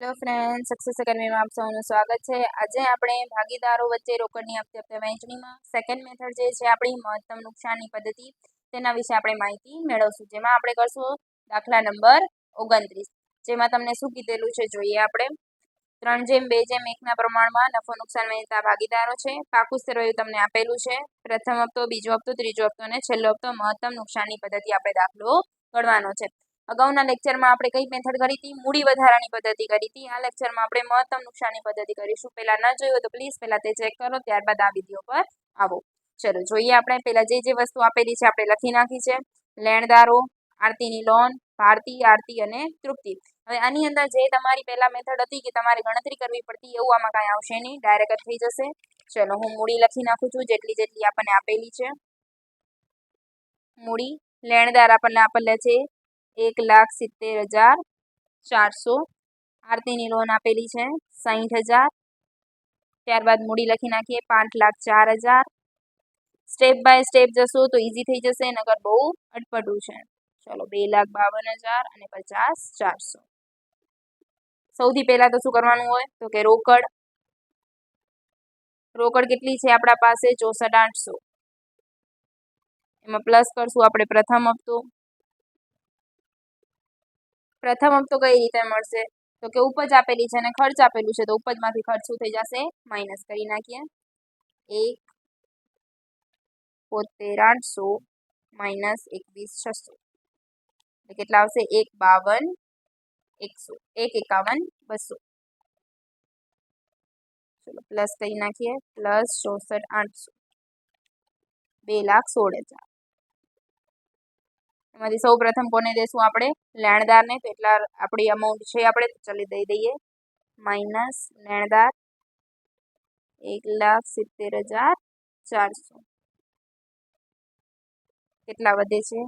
Hello friend success એકેડમીમાં આપ સૌનું સ્વાગત છે. આજે આપણે ભાગીદારો વચ્ચે રોકડની આપતી હપ્તે વહેંચણીમાં સેકન્ડ મેથડ જે છે આપણી મહત્તમ નુકસાનની પદ્ધતિ, તેના વિશે આપણે માહિતી મેળવશું. જેમાં આપણે કરશું દાખલા નંબર ઓગણત્રીસ. જેમાં તમને શું કીધેલું છે જોઈએ આપણે. ત્રણ જેમ, બે જેમ, એકના પ્રમાણમાં નફો નુકસાન વહેંચતા ભાગીદારો છે. પાકું સરવૈયું તમને આપેલું છે. પ્રથમ હપ્તો, બીજો હપ્તો, ત્રીજો હપ્તો અને છેલ્લો હપ્તો મહત્તમ નુકસાનની પદ્ધતિ આપણે દાખલો ગણવાનો છે. અગાઉના લેક્ચરમાં આપણે કઈ મેથડ કરી હતી? મૂડી વધારાની પદ્ધતિ કરી હતી. આ લેક્ચરમાં આપણે મહત્તમ નુકસાનની પદ્ધતિ કરીશું. પહેલાં ન જોયું તો પ્લીઝ પહેલાં તે ચેક કરો. ત્યારબાદ આ વીડિયો પર આવો. ચલો, જોઈએ આપણે પહેલાં જે જે વસ્તુ આપેલી છે, આપણે લખી નાખી છે. લેણદારો, આરતીની લોન ભારતી, આરતી અને તૃપ્તિ. હવે આની અંદર જે તમારી પહેલાં મેથડ હતી કે તમારે ગણતરી કરવી પડતી, એવું આમાં કાંઈ આવશે નહીં. ડાયરેક્ટ થઈ જશે. ચલો, હું મૂડી લખી નાખું છું. જેટલી જેટલી આપણને આપેલી છે. મૂડી, લેણદાર આપણને આપેલા છે. એક લાખ સિત્તેર હજાર ચારસો. આરતીની લોન આપેલી છે સાહીઠ હજાર. ત્યારબાદ મૂડી લખી નાખીએ, પાંચ લાખ ચાર હજાર. સ્ટેપ બાય સ્ટેપ જશો તો ઇઝી થઈ જશે નગર બહુ અટપટું છે. ચલો, બે લાખ બાવન હજાર અને પચાસ ચારસો. સૌથી પહેલાં તો શું કરવાનું હોય? તો કે રોકડ. રોકડ કેટલી છે આપણા પાસે? ચોસઠ આઠસો. એમાં પ્લસ કરશું આપણે પ્રથમ હપ્તો. પ્રથમ હપ્તો કઈ રીતે મળશે? તો કે ઉપજ આપેલી છે અને ખર્ચ આપેલું છે, તો ઉપજમાંથી ખર્ચ થઈ જશે? માઇનસ કરી નાખીએ. એક બોતેર આઠસો માઇનસ એકવીસ છસો. એટલે કેટલા આવશે? એક બાવન, એકસો, એક એકાવન, બસો. ચલો પ્લસ કરી નાખીએ. પ્લસ ચોસઠ, આઠસો. બે લાખ સોળ હજાર. એમાંથી સૌ પ્રથમ કોને દેશું આપણે? લેણદારને. તો એટલા આપણી અમાઉન્ટ છે આપણે. ચલી દઈ દઈએ. માઇનસ લેણદાર એક લાખ સિત્તેર હજાર ચારસો. કેટલા વધે છે?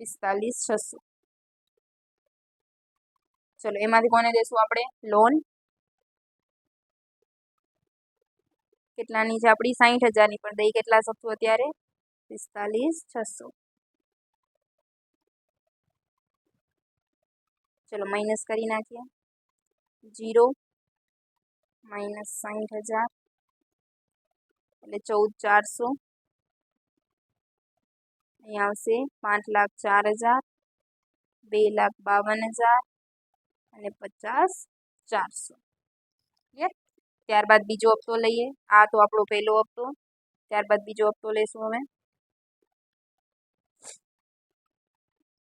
પિસ્તાલીસ છસો. ચલો, એમાંથી કોને દેશું આપણે? લોન કેટલાની છે આપણી? સાહીઠ હજારની. પણ દઈ કેટલા શકશું અત્યારે? પિસ્તાલીસ છસો ચલો માઇનસ કરી નાખીએ જીરો માઇનસ સાહીઠ હજાર એટલે ચૌદ ચારસો અહીંયા આવશે પાંચ લાખ ચાર હજાર બે લાખ બાવન હજાર અને પચાસ ચારસો ક્લિયર ત્યારબાદ બીજો હપ્તો લઈએ આ તો આપણો પહેલો હપ્તો ત્યારબાદ બીજો હપ્તો લેશું અમે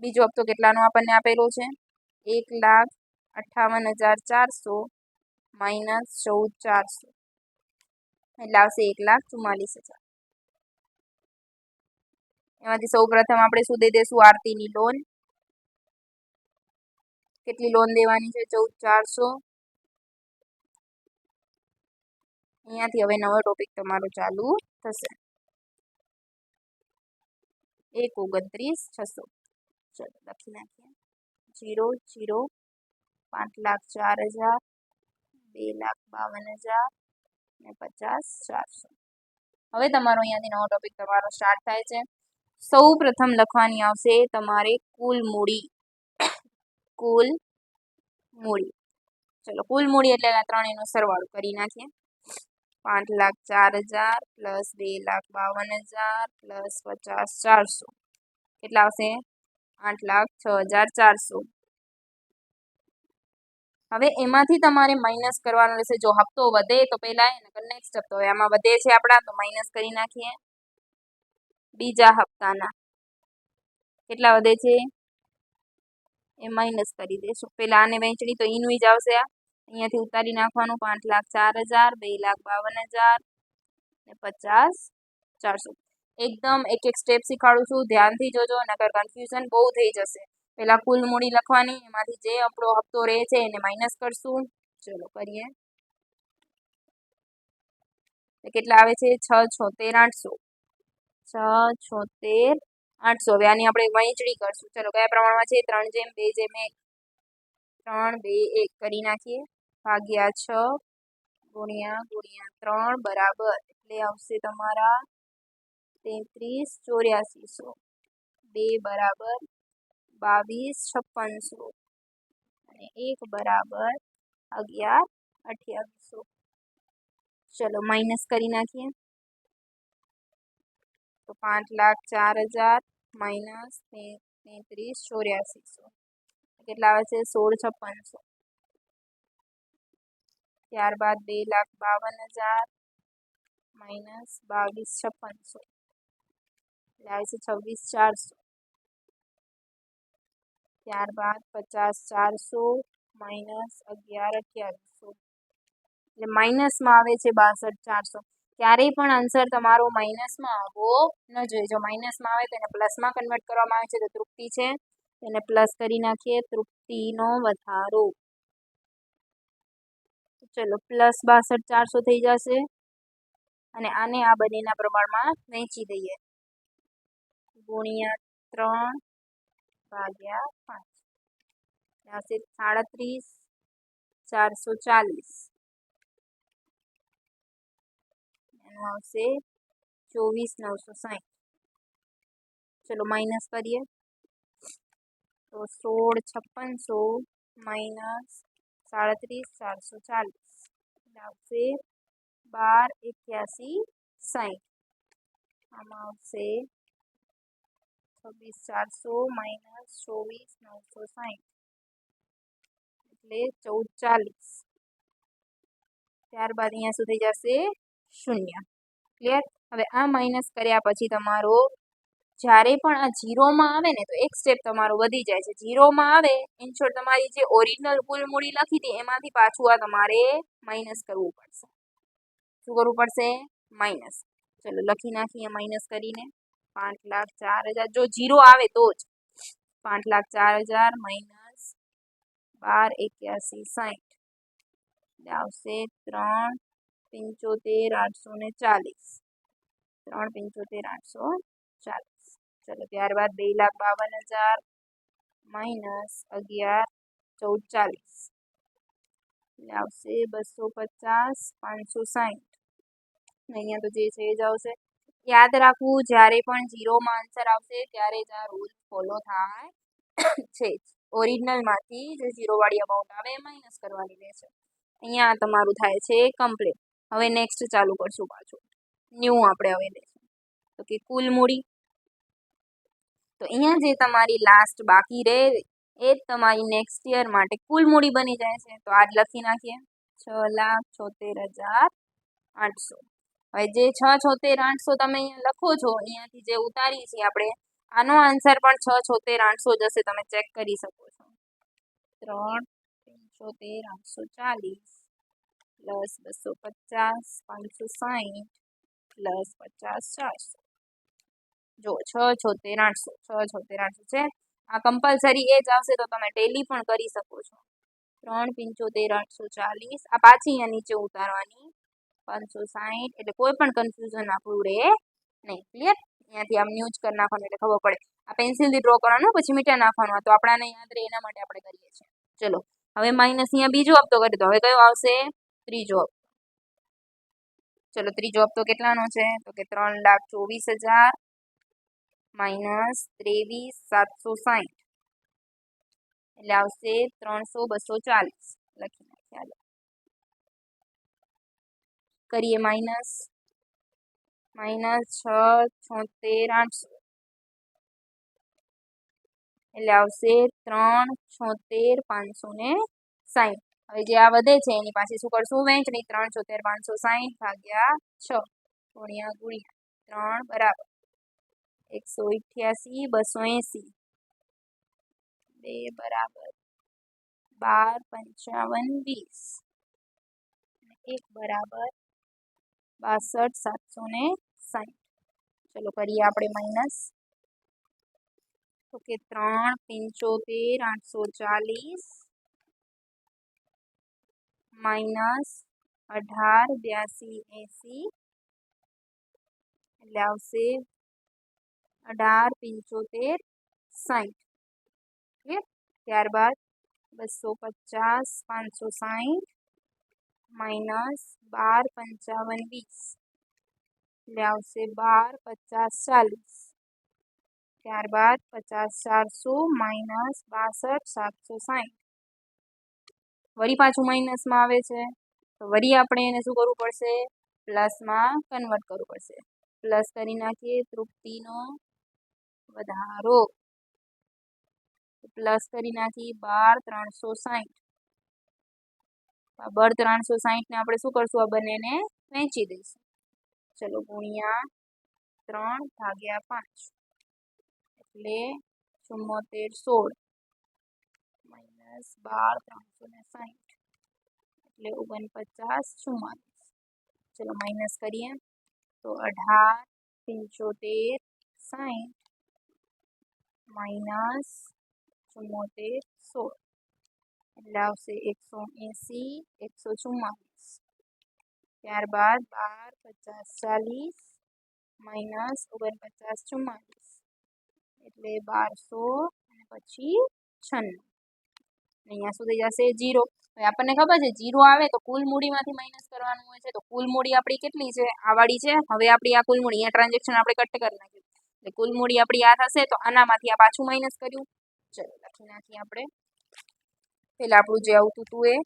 બીજો હપ્તો કેટલાનો આપણને આપેલો છે? એક લાખ અઠ્ઠાવન હજાર ચારસો માઇનસ ચૌદ ચારસો. એટલે આવશે એક લાખ ચુમ્માલીસ હજાર. એમાંથી સૌ પ્રથમ આપણે શું દઈ દઈશું? આરતીની લોન કેટલી લોન દેવાની છે? ચૌદ ચારસો. અહીંયાથી હવે નવો ટોપિક તમારો ચાલુ થશે. એક ઓગણત્રીસ છસો. ચલો લખી નાખીએ જીરો જીરો પાંચ લાખ ચાર હજાર, બે લાખ બાવન હજાર ને પચાસ ચારસો. હવે તમારો અહીંયાથી નવો ટોપિક તમારો સ્ટાર્ટ થાય છે. સૌ પ્રથમ લખવાની આવશે તમારે કુલ મૂડી. કુલ મૂડી. ચલો, કુલ મૂડી એટલે ત્રણેયનો સરવાળો કરી નાખીએ. પાંચ લાખ ચાર હજાર પ્લસ બે લાખ બાવન હજાર પ્લસ પચાસ ચારસો. કેટલા આવશે? આઠ લાખ છ હજાર ચારસો. હવે એમાંથી તમારે માઇનસ કરવાનું રહેશે. જો હપ્તો વધે તો એને નેક્સ્ટ હપ્તો. હવે આમાં વધે છે આપણા, તો માઇનસ કરી નાખીએ. બીજા હપ્તાના. કેટલા વધે છે? એ માઇનસ કરી દેશું પહેલાં આને વહેંચણી તો એનું જ આવશે અહીંયાથી ઉતારી નાખવાનું. પાંચ લાખ ચાર હજાર, બે લાખ બાવન હજાર ને પચાસ ચારસો. એકદમ એક એક સ્ટેપ શીખવાડું છું. ધ્યાનથી જોજો, નકર કન્ફ્યુઝન બહુ થઈ જશે. પહેલાં કુલ મૂડી લખવાની, એમાંથી જે આપણો હપ્તો રહે છે એને માઇનસ કરશું. ચલો કરીએ. કેટલા આવે છે? છ, છોતેર, આઠસો. છ, છોતેર, આઠસો. હવે આની આપણે વહેંચણી કરશું. ચલો, કયા પ્રમાણમાં છે? ત્રણ જેમ, બે જેમ, એક. ત્રણ, બે, એક. કરી નાખીએ. ભાગ્યા છ ગુણ્યા ગુણ્યા ત્રણ બરાબર. એટલે આવશે તમારા તેત્રીસ ચોર્યાસીસો. બે બરાબર બાવીસ છપ્પનસો. અને એક બરાબર અગિયાર અઠ્યાવીસો. ચલો માઇનસ કરી નાખીએ. તો પાંચ લાખ ચાર હજાર માઇનસ તેત્રીસ ચોર્યાસીસો. કેટલા આવે છે? સોળ છપ્પનસો. ત્યારબાદ બે લાખ બાવન હજાર માઇનસ બાવીસ છપ્પનસો. આવે છે છવ્વીસ ચારસો. ત્યારબાદ પચાસ ચારસો માઇનસ અગિયાર અઠ્યાવીસો. એટલે માઇનસમાં આવે છે બાસઠ ચારસો. ક્યારેય પણ આન્સર તમારો માઇનસમાં આવવો ન જોઈએ. જો માઇનસમાં આવે તો એને પ્લસમાં કન્વર્ટ કરવામાં આવે છે તો તૃપ્તિ છે. એને પ્લસ કરી નાખીએ તૃપ્તિનો વધારો. ચલો પ્લસ બાસઠ ચારસો થઈ જશે. અને આને આ બંનેના પ્રમાણમાં વહેંચી દઈએ. ગુણ્યા ત્રણ ભાગ્યા પાંચ આવશે સાડત્રીસ ચારસો ચાલીસ એનું આવશે ચોવીસ નવસો સાઠ ચલો માઇનસ કરીએ તો સોળ છપ્પનસો માઇનસ સાડત્રીસ ચારસો ચાલીસ આવશે બાર એક્યાસી સાઠ આમાં આવશે છવ્વીસ, ચારસો માઇનસ ચોવીસ, નવસો સાઠ એટલે ચૌદ ચાલીસ ત્યારબાદ અહીંયા સુધી જશે શૂન્ય. ક્લિયર હવે આ માઇનસ કર્યા પછી તમારો, જ્યારે પણ આ જીરોમાં આવે ને, તો એક સ્ટેપ તમારો વધી જાય છે. જીરોમાં આવે ઇન શોર્ટ તમારી જે ઓરિજિનલ કુલ મૂડી લખી હતી, એમાંથી પાછું આ તમારે માઇનસ કરવું પડશે. શું કરવું પડશે? માઇનસ ચલો, લખી નાખીએ માઇનસ કરીને. પાંચ લાખ ચાર હજાર. જો જીરો આવે તો જ પાંચ લાખ ચાર હજાર માઇનસ બાર એક્યાસી સાઠ આવશે ત્રણ પંચોતેર આઠસો ને ચાલીસ. ત્રણ પંચોતેર આઠસો ચાલીસ. ચલો, ત્યારબાદ બે લાખ બાવન હજાર માઇનસ અગિયાર ચૌદ ચાલીસ. એટલે આવશે બસો પચાસ પાંચસો સાઠ અહીંયા તો જે છે એ જ આવશે. યાદ રાખવું, જ્યારે પણ ઝીરોમાં આન્સર આવશે, ત્યારે જ આ રૂલ ફોલો થાય. છે ઓરિજિનલમાંથી જે ઝીરોવાળી અમાઉન્ટ આવે, એ માઇનસ કરવાની રહેશે. અહીંયા તમારું થાય છે કમ્પ્લીટ હવે નેક્સ્ટ ચાલુ કરશું પાછું. ન્યૂ આપણે હવે લેશું તો કે કુલ મૂડી. તો અહીંયા જે તમારી લાસ્ટ બાકી રહે, એ જ તમારી નેક્સ્ટ યર માટે કુલ મૂડી બની જાય છે. તો આજ લખી નાખીએ. છ લાખ છોતેર હજાર આઠસો. હવે જે છ છોતેર આઠસો તમે અહીંયા લખો છો, અહીંયાથી જે ઉતારી છે આપણે, આનો આન્સર પણ છ છોતેર આઠસો જશે તમે ચેક કરી શકો છો. ત્રણ પંચોતેર આઠસો ચાલીસ, પ્લસ બસો પચાસ, પાંચસો સાઠ પ્લસ પચાસ ચારસો. જો છ છોતેર આઠસો, છ છોતેર આઠસો છે, આ કમ્પલસરી એ જ આવશે, તો તમે ટેલી પણ કરી શકો છો. ત્રણ, પંચોતેર આઠસો ચાલીસ, આ પાછી અહીંયા નીચે ઉતારવાની. પાંચસો સાહીઠ એટલે કોઈ પણ કન્ફ્યુઝન આપણું રહે નહીં. ક્લિયર અહીંયાથી આમ ન્યૂઝ કરી નાખવાનું એટલે ખબર પડે. આ પેન્સિલથી ડ્રો કરવાનું, પછી મીટા નાખવાનું. તો આપણાને યાદ રહે, એના માટે આપણે કરીએ છીએ. ચલો, હવે માઇનસ અહીંયા બીજો હપ્તો કરી દો. હવે કયો આવશે? ત્રીજો ચલો, ત્રીજો હપ્તો કેટલાનો છે? તો કે ત્રણ લાખ ચોવીસ હજાર માઇનસ ત્રેવીસ સાતસો સાઠ એટલે આવશે ત્રણસો બસો ચાલીસ. લખી નાખીએ કરીએ માઇનસ માઇનસ છ છોતેર આઠસો એટલે આવશે ત્રણ છોતેર પાંચસો ને સાહીઠ હવે જે આ વધે છે એની પાસે શું કરશું વહેંચણી ત્રણ છોતેર પાંચસો સાહીઠ ભાગ્યા છ ગુણ્યા ગુણ્યા ત્રણ બરાબર એકસો અઠ્યાસી બસો એંસી બે બરાબર બાર પંચાવન વીસ એક બરાબર બાસઠ સાતસો ને સાઠ ચલો કરીએ આપણે માઇનસ તો કે ત્રણ પંચોતેર આઠસો ચાલીસ માઇનસ અઢાર બ્યાસી એંસી એટલે આવશે અઢાર પંચોતેર સાઠ ક્લિયર ત્યારબાદ બસો પચાસ પાંચસો સાઠ માઇનસ બાર પંચાવન વીસ એટલે આવશે બાર પચાસ ચાલીસ ત્યારબાદ પચાસ ચારસો માઇનસ બાસઠ સાતસો સાઠ વળી પાછું માઇનસમાં આવે છે. તો વળી આપણે એને શું કરવું પડશે? પ્લસમાં કન્વર્ટ કરવું પડશે. પ્લસ કરી નાખીએ તૃપ્તિનો વધારો. પ્લસ કરી નાખી બાર ત્રણસો સાહીઠ બળ ત્રણસો સાહીઠને આપણે શું કરશું? આ બંનેને વહેંચી દઈશું. ચલો, ગુણ્યા ત્રણ ભાગ્યા પાંચ. એટલે ચુમ્મોતેર સોળ. માઇનસ બાર ત્રણસો ને સાહીઠ એટલે ઓગણપચાસ ચુમ્માલીસ ચલો માઇનસ કરીએ. તો અઢાર, પંચોતેર સાહીઠ માઇનસ ચુમ્મોતેર સોળ. એટલે આવશે એકસો એંસી એકસો ચુમ્માલીસ ત્યારબાદ બાર પચાસ ચાલીસ માઇનસ ઓગણપચાસ ચુમ્માલીસ એટલે બારસો અને પછી છન્નું અહીંયા સુધી જશે જીરો હવે આપણને ખબર છે જીરો આવે તો કુલ મૂડીમાંથી માઇનસ કરવાનું હોય છે તો કુલ મૂડી આપણી કેટલી છે આ વાળી છે હવે આપણી આ કુલ મૂડી અહીંયા ટ્રાન્ઝેક્શન આપણે કટ કરી નાખ્યું એટલે કુલ મૂડી આપણી આ થશે તો આનામાંથી આ પાછું માઇનસ કર્યું ચલો લખી નાખીએ આપણે પહેલાં આપણું જે આવતું હતું એ.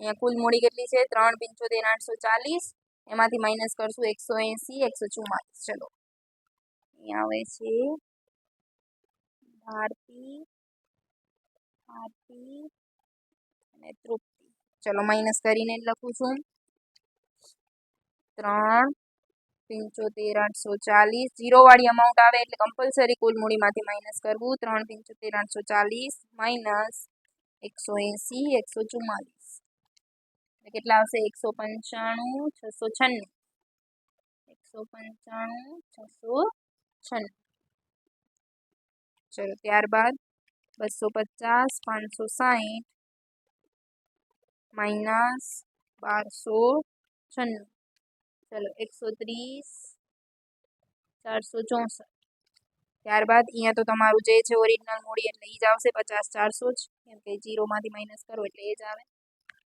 અહીંયા કુલ મૂડી કેટલી છે? ત્રણ પંચોતેર, આઠસો ચાલીસ. એમાંથી માઇનસ કરશું એકસો એંસી, એકસો ચુમ્માલીસ ચલો. અહીંયા આવે છે. ભારતી ભારતી અને તૃપ્તિ. ચલો માઇનસ કરીને લખું છું. ત્રણ પંચોતેર, આઠસો ચાલીસ. જીરોવાળી અમાઉન્ટ આવે એટલે કમ્પલસરી કુલ મૂડીમાંથી માઇનસ કરવું. ત્રણ પંચોતેર, આઠસો ચાલીસ. માઇનસ એકસો એંસી, એકસો ચુમ્માલીસ. એટલે કેટલા આવશે? એકસો પંચાણું, છસો છન્નું. એકસો પંચાણું, છસો છન્નું. ચલો, ત્યારબાદ બસો પચાસ, પાંચસો સાહીઠ માઇનસ બારસો છન્નું. ચલો, એકસો ત્રીસ, ચારસો ચોસઠ. ત્યારબાદ અહીંયા તો તમારું જે છે ઓરિજિનલ મૂડી એટલે એ જ આવશે, પચાસ ચારસો જ. કેમ કે જીરોમાંથી માઇનસ કરો એટલે એ જ આવે.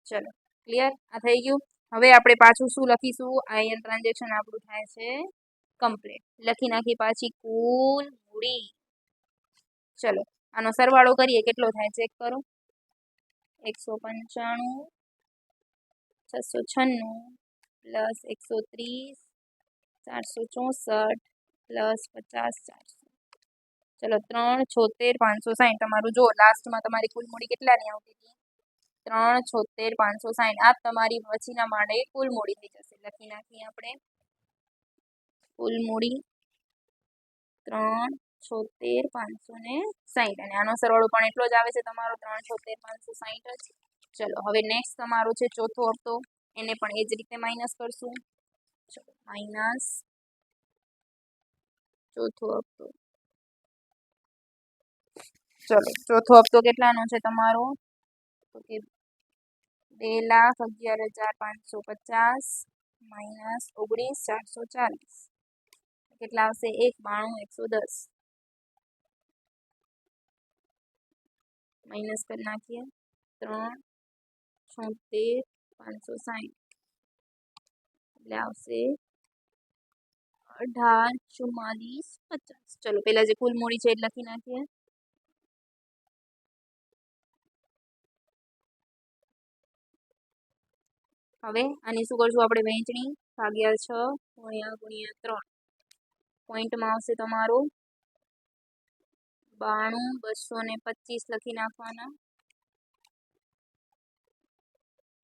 ચલો ક્લિયર આ થઈ ગયું? હવે આપણે પાછું શું લખીશું? આ અહીંયા ટ્રાન્ઝેક્શન આપણું થાય છે કમ્પ્લીટ લખી નાખી પાછી કુલ મૂડી. ચલો, આનો સરવાળો કરીએ, કેટલો થાય ચેક કરો? એકસો પંચાણું, છસો છન્નું પ્લસ એકસો ત્રીસ, ચારસો ચોસઠ પ્લસ પચાસ ચારસો. ચલો, ત્રણ છોતેર પાંચસો સાઠ તમારું જો લાસ્ટમાં તમારી કુલ મૂડી કેટલાની આવતી હતી? ત્રણ છોતેર પાંચસો સાઠ આ તમારી પછીના માટે કુલ મૂડી થઈ જશે. લખી નાખીએ આપણે. કુલ મૂડી ત્રણ છોતેર પાંચસો ને સાહીઠ અને આનો સરવાળો પણ એટલો જ આવે છે તમારો, ત્રણ છોતેર પાંચસો સાહીઠ જ. ચલો, હવે નેક્સ્ટ તમારો છે ચોથો હપ્તો એને પણ એ જ રીતે માઇનસ કરશું. ચલો માઇનસ ચોથો હપ્તો ચલો, ચોથો હપ્તો કેટલાનો છે તમારો? તો કે બે લાખ અગિયાર હજાર પાંચસો પચાસ માઇનસ ઓગણીસ, ચારસો ચાલીસ. કેટલા આવશે? એક, બાણું, એકસો દસ. માઇનસ કરી નાખીએ. ત્રણ, છોતેર, પાંચસો સાઠ એટલે આવશે અઢાર, ચુમ્માલીસ, પચાસ. ચલો, પેલા જે કુલ મૂડી છે એ લખી નાખીએ. હવે આની શું કરશું આપણે વહેંચણી? ભાગ્યા છ ગુણ્યા ગુણ્યા ત્રણ. પોઈન્ટમાં આવશે તમારું બાણું, બસો ને પચીસ લખી નાખવાના.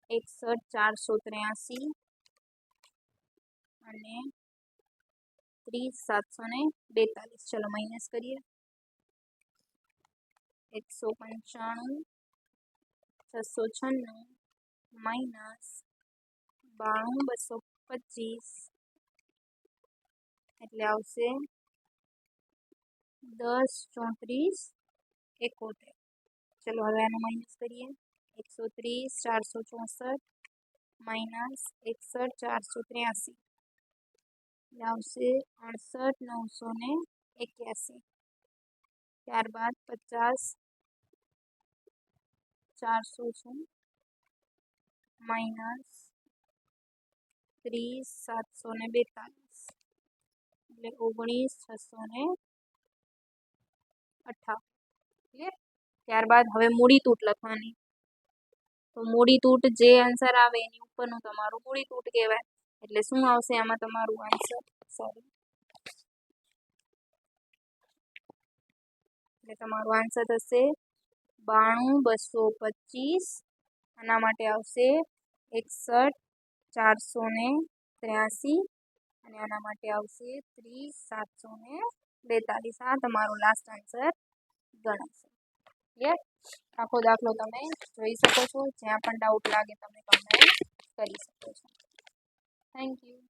એકસઠ, ચારસો ત્ર્યાસી અને ત્રીસ, સાતસો ને બેતાલીસ. ચલો માઇનસ કરીએ. એકસો પંચાણું, છસો છન્નું માઇનસ બાણું બસો પચીસ એટલે આવશે દસ, ચોત્રીસ, એકોતેર. ચલો હવે આનું માઇનસ કરીએ. એકસો ત્રીસ, ચારસો ચોસઠ માઇનસ એકસઠ, ચારસો ત્ર્યાસી. એટલે આવશે અડસઠ, નવસો ને એક્યાસી. ત્યારબાદ પચાસ, ચારસો છે માઇનસ ત્રીસ સાતસો ને બેતાલીસ એટલે ઓગણીસ, છસો ને અઠાવન ત્યારબાદ હવે મૂડી તૂટ લખવાની. તો મૂડી તૂટ જે આન્સર આવે એની ઉપરનું તમારું મૂડી તૂટ કહેવાય. એટલે શું આવશે આમાં તમારું આન્સર સોરી એટલે તમારું આન્સર થશે બાણું, બસો પચીસ. આના માટે આવશે એકસઠ ચારસો ને ત્ર્યાસી અને આના માટે આવશે ત્રીસ સાતસો ને બેતાલીસ. આ તમારો લાસ્ટ આન્સર ગણાશે. યસ આખો દાખલો તમે જોઈ શકો છો. જ્યાં પણ ડાઉટ લાગે, તમે કમેન્ટ કરી શકો છો. Thank you